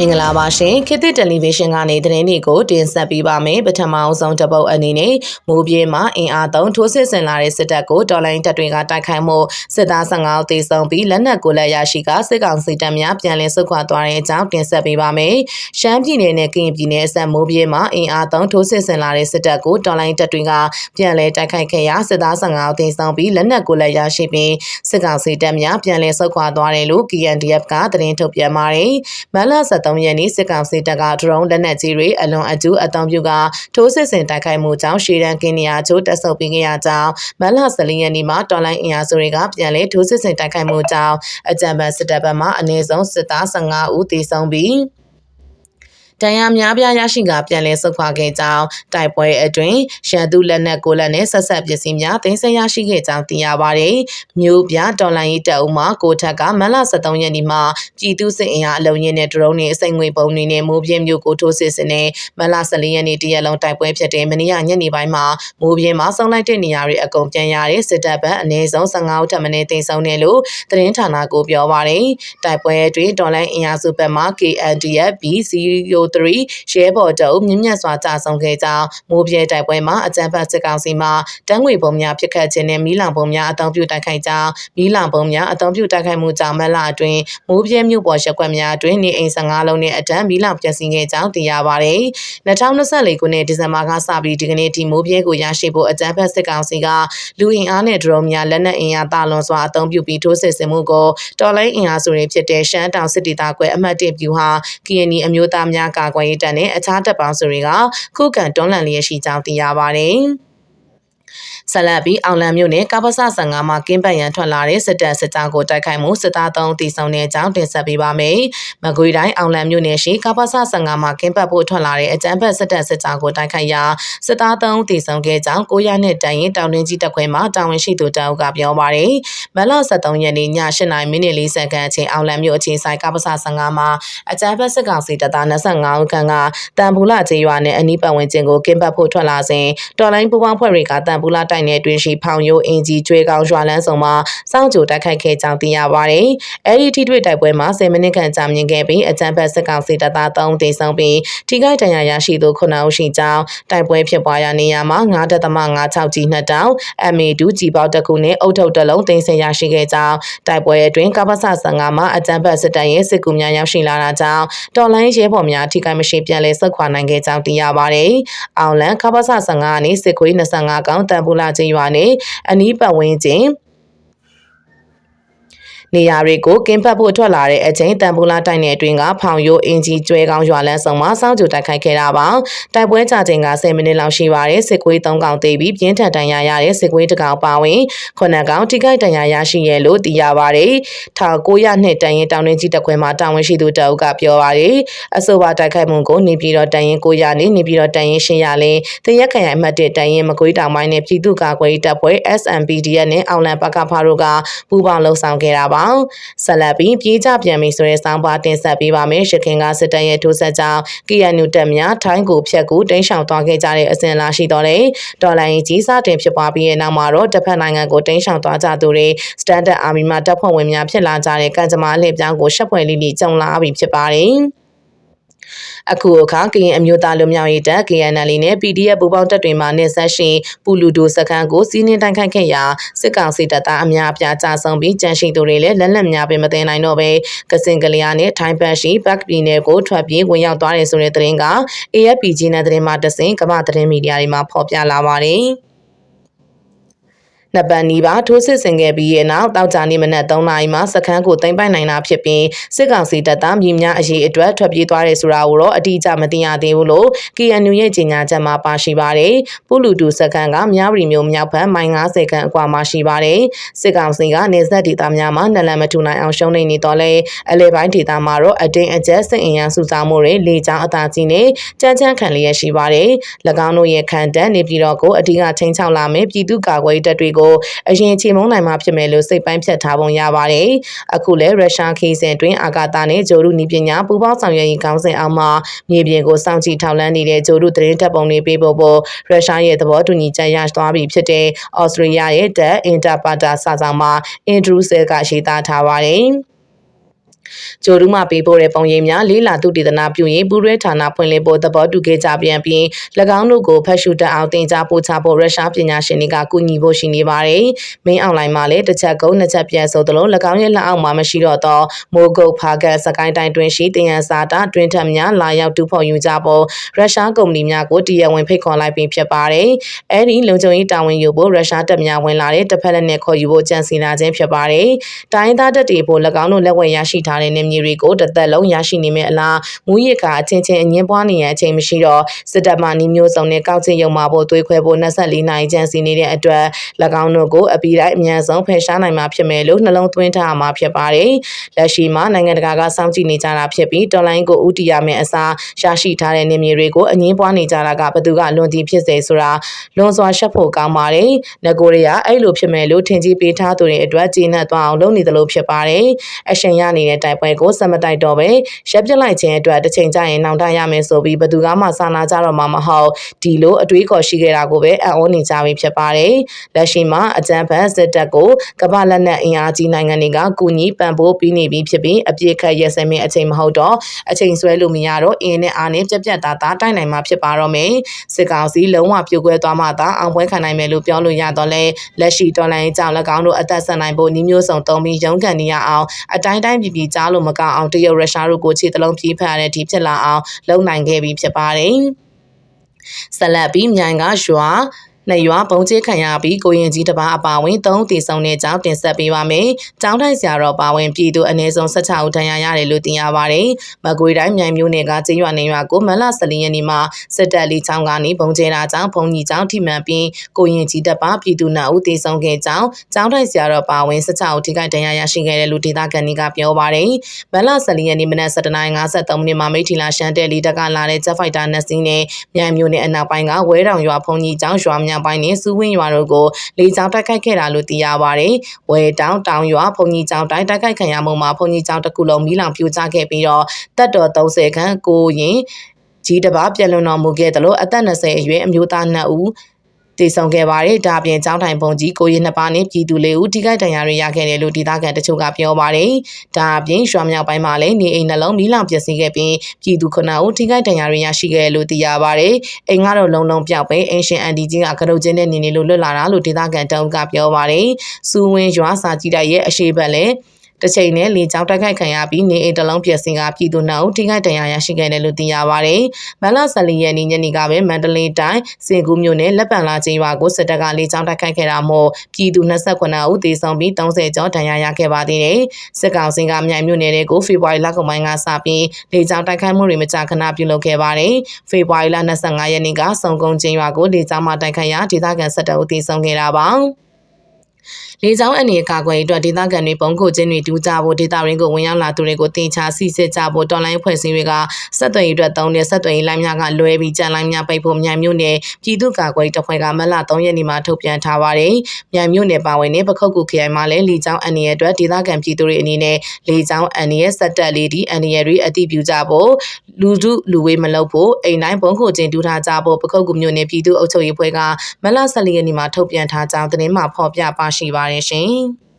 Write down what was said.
မင်္ဂလာပါရှင်ခေတ်သစ်တယ်လီဗီရှင်းကနေသတင်းတွေကိုတင်ဆက်ပေးပါမယ်ပထမအဆုံးတစ်ပုတ်အနေနဲ့မိုးပြေးမှာအင်အားသုံးထိုးစစ်ဆင်လာတဲ့စစ်တပ်ကိုတော်လိုင်းတပ်တွေကတိုက်ခိုက်မှုစစ်သား15ဦးသေဆုံးပြီးလက်နက်ကိုလက်ရရှိကစစ်ကောင်စီတပ်များပြန်လည်ဆုတ်ခွာသွားတဲ့အကြောင်းတင်ဆက်ပေးပါမယ်ရှမ်းပြည်နယ်နဲ့ကရင်ပြည်နယ်အစပ်မိုးပြေးမှာအင်အားသုံးထိုးစစ်ဆင်လာတဲ့စစ်တပ်ကိုတော်လိုင်းတပ်တွေကပြန်လည်တိုက်ခိုက်ခဲ့ရာစစ်သား15ဦးသေဆုံးပြီးလက်နက်ကိုလက်ရရှိပြီးစစ်ကောင်စီတပ်များပြန်လည်ဆုတ်ခွာသွားတယ်လို့ KNDF ကသတင်းထုတ်ပြန်ပါတယ်မလ23ရက်နေ့စစ်ကောင်စီတပ်ကဒရုန်းလက်နက်ကြီးတွေအလွန်အကျူးအသုံးပြုကထိုးစစ်ဆင်တိုက်ခိုက်မှုကြောင့်ရှေ့တန်းကင်းနေရာချို့တက်ဆုပ်ပြီးခဲ့ရကြောင်းမလ14ရက်နေ့မှာတော်လိုင်းအင်အားစုတွေကပြန်လည်ထိုးစစ်ဆင်တိုက်ခိုက်မှုကြောင့်အကြံဖတ်စစ်တပ်ဘက်မှအနည်းဆုံးစစ်သား15ဦးသေဆုံးပြီး တန်ရာများပြားရရှိကပြန်လည်ဆုတ်ခွာခဲ့ကြောင်းတိုက်ပွဲအတွင်းရန်သူလက်နက်ကိုလက်နဲ့ဆက်ဆက်ပစ္စည်းများသိမ်းဆည်းရရှိခဲ့ကြောင်းသိရပါတယ်။မြို့ပြတော်လိုင်းရေးတပ်ဦးမှကိုထက်ကမလ73ရက်နေ့မှာပြည်သူစစ်အင်အားအလုံးရင်းနဲ့ဒရုန်းတွေအစိမ်ငွေပုံတွေနဲ့မိုးပြင်းမြို့ကိုထိုးစစ်ဆင်တဲ့မလ14ရက်နေ့တရက်လုံးတိုက်ပွဲဖြစ်တဲ့မနေ့ညနေပိုင်းမှာမိုးပြင်းမှာဆုံးလိုက်တဲ့နေရာတွေအကုန်ပြန်ရတဲ့စစ်တပ်ဘက်အနည်းဆုံး15ဦးထပ်မံသိမ်းဆုံးတယ်လို့သတင်းဌာနကိုပြောပါတယ်။တိုက်ပွဲအတွင်းတော်လိုင်းအင်အားစုဘက်မှ KNDF B03 ရဲဘော်တုံမြင့်မြတ်စွာကြာဆုံးခဲ့ကြောင်းမိုးပြဲတိုက်ပွဲမှာအကြမ်းဖက်စစ်ကောင်စီမှတန်းငွေပုံများဖြစ်ခတ်ခြင်းနဲ့မီးလောင်ပုံများအသုံးပြုတိုက်ခိုက်ကြောင်းမီးလောင်ပုံများအသုံးပြုတိုက်ခိုက်မှုကြောင့်မလအတွင်းမိုးပြဲမြို့ပေါ်ရက်ကွက်များအတွင်းနေအိမ်15လုံးနဲ့အတန်းမီးလောင်ပျက်စီးခဲ့ကြောင်းသိရပါတယ်။2024ခုနှစ်ဒီဇင်ဘာကစပြီးဒီကနေ့ဒီမိုးပြဲကိုရရှိဖို့အကြမ်းဖက်စစ်ကောင်စီကလူအင်အားနဲ့ဒရုန်းများလက်နက်အင်အားတာလွန်စွာအသုံးပြုပြီးထိုးစစ်ဆင်မှုကိုတော်လိုင်းအင်အားစုတွေဖြစ်တဲ့ရှမ်းတောင်စစ်တီတာကွယ်အမှတ်1ပြူဟာ KNY အမျိုးသားများကာကွယ်ရေးတပ်နဲ့အခြားတပ်ပေါင်းစုတွေကခုခံတွန်းလှန်လျက်ရှိကြောင်းသိရပါတယ်။ ဆက်လက်ပြီးအောင်လံမြို့နယ်ကပ္ပစ15မှာကင်းပတ်ရန်ထွက်လာတဲ့စစ်တပ်စစ်ကြောင်းကိုတိုက်ခိုက်မှုစစ်သား3တီဆောင်တဲ့အကြောင်းတင်ဆက်ပေးပါမယ်။မကွေးတိုင်းအောင်လံမြို့နယ်ရှိကပ္ပစ15မှာကင်းပတ်ဖို့ထွက်လာတဲ့အကြမ်းဖက်စစ်တပ်စစ်ကြောင်းကိုတိုက်ခိုက်ရာစစ်သား3တီဆောင်ခဲ့ကြောင်း900နှစ်တိုင်ရင်တောင်တွင်းကြီးတပ်ခွဲမှာတာဝန်ရှိသူတအုပ်ကပြောပါတယ်။မလ73ရက်နေ့ည8:00မိနစ်40စက္ကန့်အချိန်အောင်လံမြို့အခြေဆိုင်ကပ္ပစ15မှာအကြမ်းဖက်စစ်ကောင်စီတပ်သား25ဦးခန့်ကတန်ပူလာကျေးရွာနဲ့အနီးပတ်ဝန်းကျင်ကိုကင်းပတ်ဖို့ထွက်လာစဉ်တော်လိုင်းပူပေါင်းဖွဲ့တွေကတန်ပူလာတိုင်နယ်အတွင်းရှိဖောင်ရိုးအင်ကြီးကျွဲကောင်းရွာလန်းဆောင်မှာစောင့်ကြိုတိုက်ခိုက်ခဲ့ကြောင်းသိရပါတယ်။အဲဒီထိတွေ့တိုက်ပွဲမှာ10မိနစ်ခန့်ကြာမြင့်ခဲ့ပြီးအကြမ်းဖက်စစ်ကောင်စီတပ်သား3တေဆုံးပြီးထိခိုက်ဒဏ်ရာရရှိသူ9ဦးရှိကြောင်းတိုက်ပွဲဖြစ်ပွားရာနေရာမှာ9.56ကြီးနှစ်တောင် MA2 ကြီးပေါက်တစ်ခုနဲ့အုတ်ထုတ်တစ်လုံးတင်ဆက်ရရှိခဲ့ကြောင်းတိုက်ပွဲအတွင်းကပ္ပစ15မှာအကြမ်းဖက်စစ်တပ်ရဲ့စစ်ကူများရောက်ရှိလာတာကြောင့်တော်လိုင်းရဲဘော်များထိခိုက်မရှိပြန်လည်ဆုတ်ခွာနိုင်ခဲ့ကြောင်းသိရပါတယ်။အောင်လန်ကပ္ပစ15ကနေစစ်ခွေး25ကောင်တန်ပူလာချင်းရွာနဲ့အနီးပတ်ဝန်းကျင် နေရာတွေကိုကင်းပတ်ဖို့ထွက်လာတဲ့အချိန်တန်ပူလာတိုက်နယ်အတွင်းကဖောင်ရိုးအင်ဂျီကျွဲကောင်းရွာလန်းဆောင်မှာစောင့်ကြိုတိုက်ခိုက်ခဲ့တာပါတိုက်ပွဲကြချိန်က10မိနစ်လောက်ရှိပါတယ်စစ်ကွေး3កောင်သေးပြီးပြင်းထန်တန်ရာရတဲ့စစ်ကွေးတကောင်ပါဝင်ခုနှစ်ကောင်ထိခိုက်တန်ရာရရှိရလို့သိရပါတယ်1900နှစ်တန်ရင်တောင်တွင်းကြီးတက်ခွဲမှာတာဝန်ရှိသူတအုပ်ကပြောပါတယ်အဆိုပါတိုက်ခိုက်မှုကိုနေပြည်တော်တန်ရင်900နဲ့နေပြည်တော်တန်ရင်800လင်းတရက်ခရိုင်အမှတ်1တန်ရင်မကွေးတောင်ပိုင်းနဲ့ပြည်သူ့ကာကွယ်ရေးတပ်ဖွဲ့ SMPDF နဲ့အောင်လံပကဖားတို့ကပူးပေါင်းလှုပ်ဆောင်ခဲ့တာပါဆက်လက်ပြီးပြေးကြပြန်ပြီဆိုတဲ့စောင်းပါတင်ဆက်ပေးပါမယ်ရခင်ကစစ်တပ်ရဲ့ထိုးဆက်ကြောင်း KNU တပ်များထိုင်းကိုဖျက်ကူတင်းရှောင်သွားခဲ့ကြတဲ့အစဉ်လာရှိတော့လေဒေါ်လာရင်ကြီးစားတင်ဖြစ်ပွားပြီးတဲ့နောက်မှာတော့တစ်ဖက်နိုင်ငံကိုတင်းရှောင်သွားကြသူတွေ Standard Army မှာတပ်ဖွဲ့ဝင်များဖြစ်လာကြတဲ့ကံကြမ္မာလှည့်ပြောင်းကိုရှက်ဖွယ်လေးလေးကြုံလာပြီဖြစ်ပါတယ် အခုအခါကရင်အမျိုးသားလူမျိုးရေးတပ် KNL နဲ့ PDF ပူးပေါင်းတပ်တွေမှနေဆက်ရှင်ပူလူဒိုစခန်းကိုစီးနှင်းတိုက်ခိုက်ခဲ့ရာစစ်ကောင်စီတပ်သားအများအပြားကြာဆုံးပြီးကြန့်ရှိသူတွေလည်းလက်လက်များပင်မသိနိုင်တော့ပဲကစင်ကလျာနဲ့ထိုင်းဘတ်ရှိဘက်ပြည်နယ်ကိုထွက်ပြေးဝင်ရောက်သွားတယ်ဆိုတဲ့သတင်းက AFPG နဲ့သတင်းမှတဆင်ကမ္ဘာသတင်းမီဒီယာတွေမှာဖော်ပြလာပါတယ်။ နှစ်ပတ်နီးပါးထိုးစစ်ဆင်ခဲ့ပြီးရဲ့နောက်တောက်ကြနေမနက်3နာရီမှာစခန်းကိုတင်ပိုက်နိုင်တာဖြစ်ပြီးစစ်ကောင်စီတပ်သားမြေများအရေးအတွက်ထွက်ပြေးသွားတယ်ဆိုတာကိုတော့အတိအကျမသိရသေးဘူးလို့ KNU ရဲ့ကြေညာချက်မှာပါရှိပါတယ်။ပုလူတူစခန်းကမြဝတီမြို့မြောက်ဘက်မိုင်90ခန့်အကွာမှာရှိပါတယ်။စစ်ကောင်စီကနေဆက်ဒေသများမှာနလန်မထူနိုင်အောင်ရှုံးနေနေတော့လဲအလဲပိုင်းဒေသမှာတော့အတင်းအကျပ်စစ်အင်အားစုဆောင်မှုတွေလေကြောင်းအသာကြီးနဲ့ကြမ်းကြမ်းခံလျက်ရှိပါတယ်။၎င်းတို့ရဲ့ခံတပ်နေပြည်တော်ကိုအဓိကချင်းချောက်လာမယ်ပြည်သူ့ကာကွယ်တပ်တွေကိုအရင်ချေမုန်းနိုင်မှာဖြစ်မယ်လို့စိတ်ပိုင်းဖြတ်ထားပုံရပါတယ်။အခုလည်းရုရှားခီးစဉ်တွင်အာကာသနဲ့ဂျိုရုနီပညာပူးပေါင်းဆောင်ရွက်ရေးကောင်းစဉ်အောက်မှာမြေပြင်ကိုစောင့်ကြည့်ထောက်လှမ်းနေတဲ့ဂျိုရုသတင်းတပ်ပုံတွေပေးဖို့ပေါ်ရုရှားရဲ့သဘောတူညီချက်ရရှိသွားပြီဖြစ်တဲ့ဩစတြေးလျရဲ့ The Interpreter စာဆောင်မှာ Andrew Sell ကရေးသားထားပါတယ်။ ကျိုဒူးမှပေးပို့တဲ့ပုံရိပ်များလေးလာသူတည်တနာပြုရင်ပူရဲဌာနဖွင့်လှစ်ဖို့သဘောတူခဲ့ကြပြန်ပြီး၎င်းတို့ကိုဖတ်ရှုတတ်အောင်တင် जा ပို့ချဖို့ရုရှားပညာရှင်တွေကကူညီဖို့ရှိနေပါတယ်။ main online မှာလည်းတစ်ချက်ကုန်းနှစ်ချက်ပြန်ဆိုသလို၎င်းရဲ့လက်အောက်မှာမရှိတော့သောမိုးကုတ်ဖာကန်စကိုင်းတိုင်းတွင်ရှိတင်ရန်စာတာတွင်ထက်များလာရောက်တူဖော်ယူကြဖို့ရုရှားကုမ္ပဏီများကိုတရားဝင်ဖိတ်ခေါ်လိုက်ပြီးဖြစ်ပါတယ်။အဲဒီလုံခြုံရေးတာဝန်ယူဖို့ရုရှားတပ်များဝင်လာတဲ့တစ်ဖက်လက်နဲ့ခေါ်ယူဖို့ကြံစည်လာခြင်းဖြစ်ပါတယ်။တိုင်းသားတပ်တွေဖို့၎င်းတို့လက်ဝယ်ရရှိထားတဲ့နေမြေတွေကိုတစ်သက်လုံးရရှိနေမယ့်အလားမူရစ်ကအချင်းချင်းအငင်းပွားနေရအချိန်မရှိတော့စစ်တပ်မှနှီးမျိုးစုံနဲ့ကောက်ချင်းရုံမှာဖို့သွေးခွဲဖို့24နိုင်ကြံစီနေတဲ့အတွက်၎င်းတို့ကိုအပီတိုင်းအမြန်ဆုံးဖယ်ရှားနိုင်မှာဖြစ်မယ်လို့နှလုံးသွင်းထားမှာဖြစ်ပါတယ်။လက်ရှိမှာနိုင်ငံတကာကစောင့်ကြည့်နေကြတာဖြစ်ပြီးတော်လိုင်းကိုဥတီရမယ့်အစားရရှိထားတဲ့နေမြေတွေကိုအငင်းပွားနေကြတာကဘသူကလွန်တီဖြစ်စေဆိုတာလွန်စွာရှက်ဖို့ကောင်းပါတယ်။ငကိုရီးယားအဲ့လိုဖြစ်မယ်လို့ထင်ကြီးပေးထားသူတွေအတွက်ကျေနပ်သွားအောင်လုပ်နေသလိုဖြစ်ပါတယ်။အရှင်ရနေတဲ့တိုက်ပွဲကိုစမတိုက်တော့ပဲရပ်ပြစ်လိုက်ခြင်းအတွက်တစ်ချိန်ကျရင်နောင်တရမယ်ဆိုပြီးဘသူကမှစာနာကြတော့မှာမဟုတ်ဒီလိုအတွေးခေါ်ရှိခဲ့တာကိုပဲအံ့ဩနေကြပြီဖြစ်ပါတယ်။လက်ရှိမှာအကြမ်းဖက်စစ်တပ်ကိုကမ္ဘာလက်နက်အင်အားကြီးနိုင်ငံတွေကကူညီပံ့ပိုးပေးနေပြီဖြစ်ပြီးအပြစ်ခတ်ရက်စက်မင်းအချိန်မဟုတ်တော့အချိန်ဆွဲလို့မရတော့အင်းနဲ့အားနဲ့ပြက်ပြက်သားသားတိုက်နိုင်မှာဖြစ်ပါတော့မယ်။စစ်ကောင်စီလုံးဝပြိုကွဲသွားမှသာအောင်ပွဲခံနိုင်မယ်လို့ပြောလို့ရတော့လဲလက်ရှိတော်လိုင်းကြောင့်၎င်းတို့အသက်ဆက်နိုင်ဖို့နှီးမျိုးစုံသုံးပြီးရုန်းကန်နေရအောင်အတိုင်းတိုင်းပြည်ပြည်ကြားလို့မကောင်းအောင်တရုတ်ရုရှားတို့ကိုခြေတလုံးပြေးဖက်ရတဲ့ဒီဖြစ်လာအောင်လုပ်နိုင်ခဲ့ပြီဖြစ်ပါတယ်။ဆက်လက်ပြီးမြိုင်ကရွာ နှစ်ရွာပုံကျဲခံရပြီးကိုရင်ကြီးတစ်ပါးအပါဝင်၃တည်ဆုံတဲ့ကြောင်းတင်ဆက်ပေးပါမယ်။ကျောင်းထိုင်ဆရာတော်ပါဝင်ပြည်သူအနည်းဆုံး16ဦးထဏ်ရာရတယ်လို့သိရပါတယ်။မကွေတိုင်းမြိုင်မြို့နယ်ကကျေးရွာနေရွာကိုမလ14ရက်နေ့မှာစစ်တပ်လေးချောင်းကနေပုံကျဲတာကြောင့်ဘုံကြီးကျောင်းထိမှန်ပြီးကိုရင်ကြီးတစ်ပါးပြည်သူနှစ်ဦးတည်ဆုံခဲ့ကြောင်းကျောင်းထိုင်ဆရာတော်ပါဝင်16ဦးထိခိုက်ဒဏ်ရာရရှိခဲ့တယ်လို့ဒေသခံတွေကပြောပါတယ်။မလ14ရက်နေ့မနက်7:53မိနစ်မှာမိထီလာရှမ်းတဲလီတက်ကလာတဲ့ Jet Fighter နှစ်စီးနဲ့မြိုင်မြို့နယ်အနောက်ပိုင်းကဝဲတောင်ရွာဘုံကြီးကျောင်းရွာမြောက်ပိုင်းနဲ့စူးဝင်းရွာတို့ကိုလေကြောင်းတိုက်ခိုက်ခဲ့တာလို့သိရပါတယ်။ဝဲတောင်တောင်ရွာဘုံကြီးကျောင်းတိုင်းတိုက်ခိုက်ခံရမှုမှာဘုံကြီးကျောင်းတစ်ခုလုံးမိလောင်ပြိုကျခဲ့ပြီးတော့တပ်တော်30ခန်းကိုရင်ကြီးတပါပြက်လွန်တော်မူခဲ့တယ်လို့အသက်20အရွယ်အမျိုးသား2ဦး တည်ဆုံခဲ့ပါတယ်။ဒါအပြင်ကျောင်းထိုင်ပုံကြီးကိုရင်နှစ်ပါးနဲ့ပြည်သူလေးဦးထိခိုက်ဒဏ်ရာတွေရခဲ့တယ်လို့ဒေသခံတချို့ကပြောပါတယ်။ဒါအပြင်ရွာမြောက်ပိုင်းမှာလည်းနေအိမ်နှလုံးမီးလောင်ပျက်စီးခဲ့ပြီးပြည်သူခုနှစ်ဦးထိခိုက်ဒဏ်ရာတွေရရှိခဲ့တယ်လို့သိရပါတယ်။အိမ်ကတော့လုံးလုံးပြောက်ပဲအင်ရှင်အန်ဒီကြီးကကရုတ်ချင်းနဲ့နေနေလို့လွတ်လာတာလို့ဒေသခံတောင်ကပြောပါတယ်။စူဝင်းရွာစာကြည့်တိုက်ရဲ့အရှိတ်ဘက်လည်း တစ်ချိန်နဲ့လေကြောင်းတိုက်ခိုက်ခံရပြီးနေအိမ်တစ်လုံးပျက်စီးကပြည်သူနှုတ်ထိခိုက်ဒဏ်ရာရရှိခဲ့တယ်လို့သိရပါတယ်။မန်လာ14ရက်နေ့ညနေကပဲမန္တလေးတိုင်းစင်ကူးမြို့နယ်လက်ပံလာချင်းရွာကိုစစ်တပ်ကလေကြောင်းတိုက်ခိုက်ခဲ့တာမို့ပြည်သူ29ဦးသေဆုံးပြီး30ကျော်ဒဏ်ရာရခဲ့ပါသေးတယ်။စစ်ကောင်စီကမြိုင်မြို့နယ်တွေကိုဖေဖော်ဝါရီလကုန်ပိုင်းကစပြီးလေကြောင်းတိုက်ခိုက်မှုတွေမကြာခဏပြုလုပ်ခဲ့ပါတယ်။ဖေဖော်ဝါရီလ25ရက်နေ့ကစုံကုန်းချင်းရွာကိုလေကြောင်းမှတိုက်ခိုက်ရာဒေသခံစစ်တပ်ဦးသေဆုံးခဲ့တာပါ။ လေကြောင်းအနေအကာကွယ်အတွက်ဒေသခံတွေပုံခုချင်းတွေတူးကြဖို့ဒေသရင်းကိုဝင်ရောက်လာသူတွေကိုတင်ချစီစစ်ကြဖို့တော်လိုင်းဖွဲ့စည်းတွေကဆက်သွယ်ရေးအတွက်သုံးတဲ့ဆက်သွယ်ရေးလိုင်းများကလွဲပြီးကြံလိုင်းများပိတ်ဖို့မြိုင်မြို့နယ်ပြည်သူ့ကာကွယ်တပ်ဖွဲ့ကမလ3ရက်နေ့မှာထုတ်ပြန်ထားပါတယ်။မြိုင်မြို့နယ်ပါဝင်တဲ့ပခုတ်ကူခရိုင်မှာလည်းလေကြောင်းအနေအတွက်ဒေသခံပြည်သူတွေအနေနဲ့လေကြောင်းအနေရဲ့ဆက်တက်လေးဒီအနေတွေအတိပြုကြဖို့လူစုလူဝေးမလုပ်ဖို့အိမ်တိုင်းပုံခုချင်းတူးထားကြဖို့ပခုတ်ကူမြို့နယ်ပြည်သူ့အုပ်ချုပ်ရေးဖွဲ့ကမလ14ရက်နေ့မှာထုတ်ပြန်ထားကြောင်းသတင်းမှာဖော်ပြပါရှိပါတယ်ရှင်။